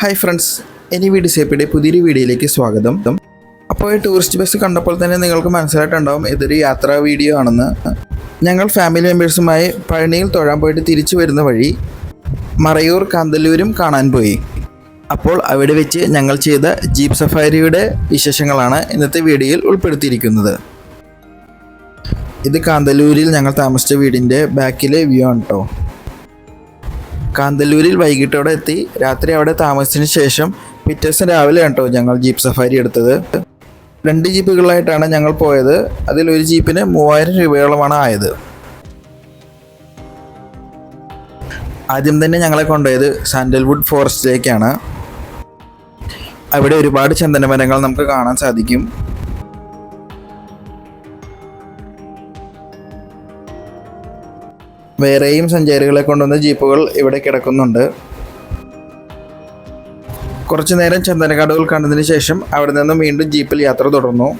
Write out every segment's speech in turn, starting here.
Hi friends എനി വി ഡിസേപ്പിയുടെ പുതിയൊരു വീഡിയോയിലേക്ക് സ്വാഗതം. അപ്പോൾ ഈ ടൂറിസ്റ്റ് ബസ് കണ്ടപ്പോൾ തന്നെ നിങ്ങൾക്ക് മനസ്സിലായിട്ടുണ്ടാവും ഇതൊരു യാത്രാ വീഡിയോ ആണെന്ന്. ഞങ്ങൾ ഫാമിലി മെമ്പേഴ്സുമായി പഴനിയിൽ തൊഴാൻ പോയിട്ട് തിരിച്ചു വരുന്ന വഴി മറയൂർ കാന്തല്ലൂരും കാണാൻ പോയി. അപ്പോൾ അവിടെ വെച്ച് ഞങ്ങൾ ചെയ്ത ജീപ്പ് സഫാരിയുടെ വിശേഷങ്ങളാണ് ഇന്നത്തെ വീഡിയോയിൽ ഉൾപ്പെടുത്തിയിരിക്കുന്നത്. ഇത് കാന്തല്ലൂരിൽ ഞങ്ങൾ താമസിച്ച വീടിന്റെ ബാക്കിലെ വ്യൂ ആണ് കേട്ടോ കാന്തല്ലൂരിൽ വൈകിട്ടോടെ എത്തി. രാത്രി അവിടെ താമസിച്ചതിന് ശേഷം പിറ്റേ ദിവസം രാവിലെ കേട്ടോ ഞങ്ങൾ ജീപ്പ് സഫാരി എടുത്തത്. രണ്ട് ജീപ്പുകളായിട്ടാണ് ഞങ്ങൾ പോയത്. അതിൽ ഒരു ജീപ്പിന് മൂവായിരം രൂപയോളമാണ് ആയത്. ആദ്യം തന്നെ ഞങ്ങളെ കൊണ്ടുപോയത് സാൻഡൽവുഡ് ഫോറസ്റ്റിലേക്കാണ്. അവിടെ ഒരുപാട് ചന്ദന മരങ്ങൾ നമുക്ക് കാണാൻ സാധിക്കും. വേറെയും സഞ്ചാരികളെ കൊണ്ടുവന്ന ജീപ്പുകൾ ഇവിടെ കിടക്കുന്നുണ്ട്. കുറച്ചു നേരം ചന്ദനക്കാടുകൾ കണ്ടതിന് ശേഷം അവിടെ നിന്നും വീണ്ടും ജീപ്പിൽ യാത്ര തുടർന്നു.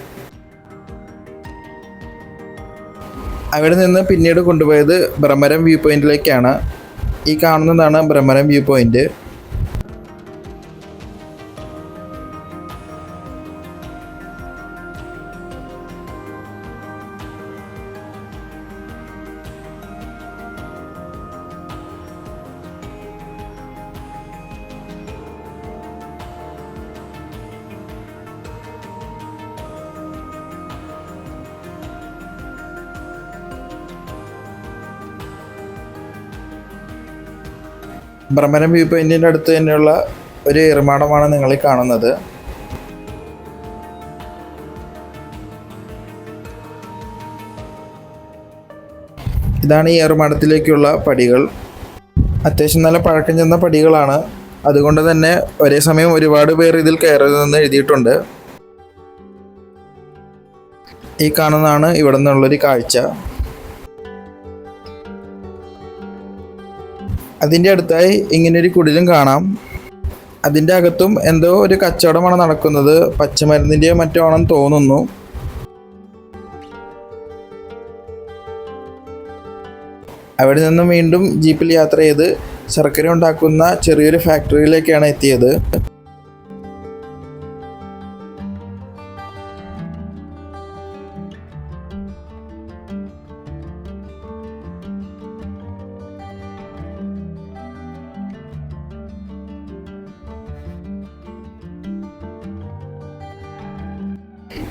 അവിടെ നിന്ന് പിന്നീട് കൊണ്ടുപോയത് ബ്രഹ്മരം വ്യൂ പോയിന്റിലേക്കാണ്. ഈ കാണുന്നതാണ് Brahmaram view point. Brahmaram view പോയിന്റിന്റെ അടുത്ത് തന്നെയുള്ള ഒരു നിർമ്മാണമാണ് നിങ്ങൾ കാണുന്നത്. ഇതാണ് ഈ ഏറുമാടത്തിലേക്കുള്ള പടികൾ. അത്യാവശ്യം നല്ല പഴക്കം ചെന്ന പടികളാണ്. അതുകൊണ്ട് തന്നെ ഒരേ സമയം ഒരുപാട് പേർ ഇതിൽ കയറുന്നതെന്ന് എഴുതിയിട്ടുണ്ട്. ഈ കാണുന്നതാണ് ഇവിടെ നിന്നുള്ളൊരു കാഴ്ച. അതിന്റെ അടുത്തായി ഇങ്ങനൊരു കുടിലും കാണാം. അതിന്റെ അകത്തും എന്തോ ഒരു കച്ചവടമാണ് നടക്കുന്നത്. പച്ചമരുന്നിന്റെയോ മറ്റോ ആണെന്ന് തോന്നുന്നു. അവിടെ നിന്നും വീണ്ടും ജീപ്പിൽ യാത്ര ചെയ്ത് ശർക്കര ഉണ്ടാക്കുന്ന ചെറിയൊരു ഫാക്ടറിയിലേക്കാണ് എത്തിയത്.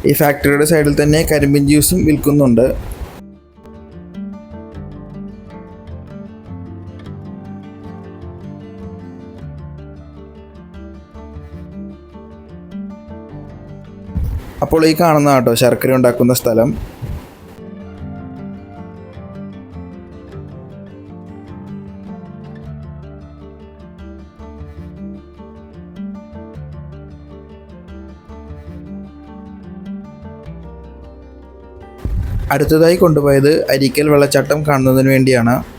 ഈ ഫാക്ടറിയുടെ സൈഡിൽ തന്നെ കരിമ്പിൻ ജ്യൂസും വിൽക്കുന്നുണ്ട്. അപ്പോൾ ഈ കാണുന്ന കേട്ടോ ശർക്കര ഉണ്ടാക്കുന്ന സ്ഥലം. അടുത്തതായി കൊണ്ടുപോയത് അരിക്കൽ വെള്ളച്ചാട്ടം കാണുന്നതിന് വേണ്ടിയാണ്.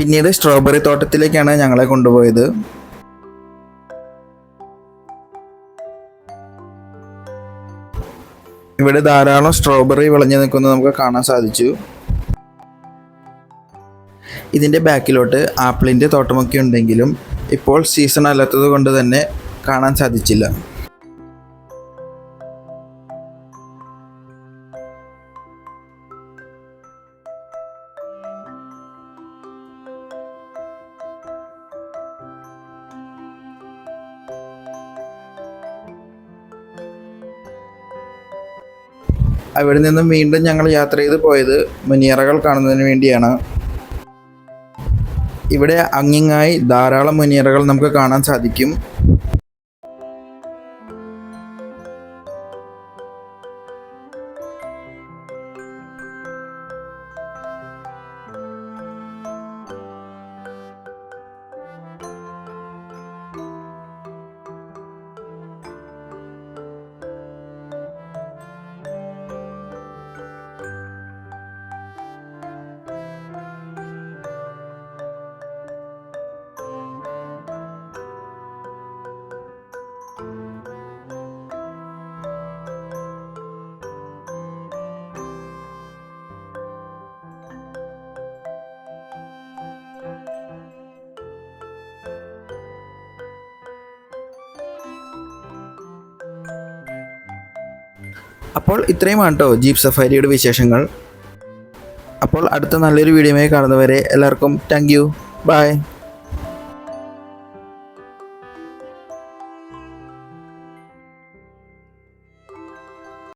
പിന്നീട് സ്ട്രോബെറി തോട്ടത്തിലേക്കാണ് ഞങ്ങളെ കൊണ്ടുപോയത്. ഇവിടെ ധാരാളം സ്ട്രോബെറി വിളഞ്ഞു നിൽക്കുന്നത് നമുക്ക് കാണാൻ സാധിച്ചു. ഇതിന്റെ ബാക്കിലോട്ട് ആപ്പിളിന്റെ തോട്ടമൊക്കെ ഉണ്ടെങ്കിലും ഇപ്പോൾ സീസൺ അല്ലാത്തത് കൊണ്ട് തന്നെ കാണാൻ സാധിച്ചില്ല. അവിടെ നിന്നും വീണ്ടും ഞങ്ങൾ യാത്ര ചെയ്ത് പോയത് മുനിയറകൾ കാണുന്നതിന് വേണ്ടിയാണ്. ഇവിടെ അങ്ങിങ്ങായി ധാരാളം മുനിയറകൾ നമുക്ക് കാണാൻ സാധിക്കും. അപ്പോൾ ഇത്രയുമാണ് കേട്ടോ ജീപ്പ് സഫാരിയുടെ വിശേഷങ്ങൾ. അപ്പോൾ അടുത്ത നല്ലൊരു വീഡിയോയുമായി കാണുന്നവരെ എല്ലാവർക്കും താങ്ക് യു ബൈ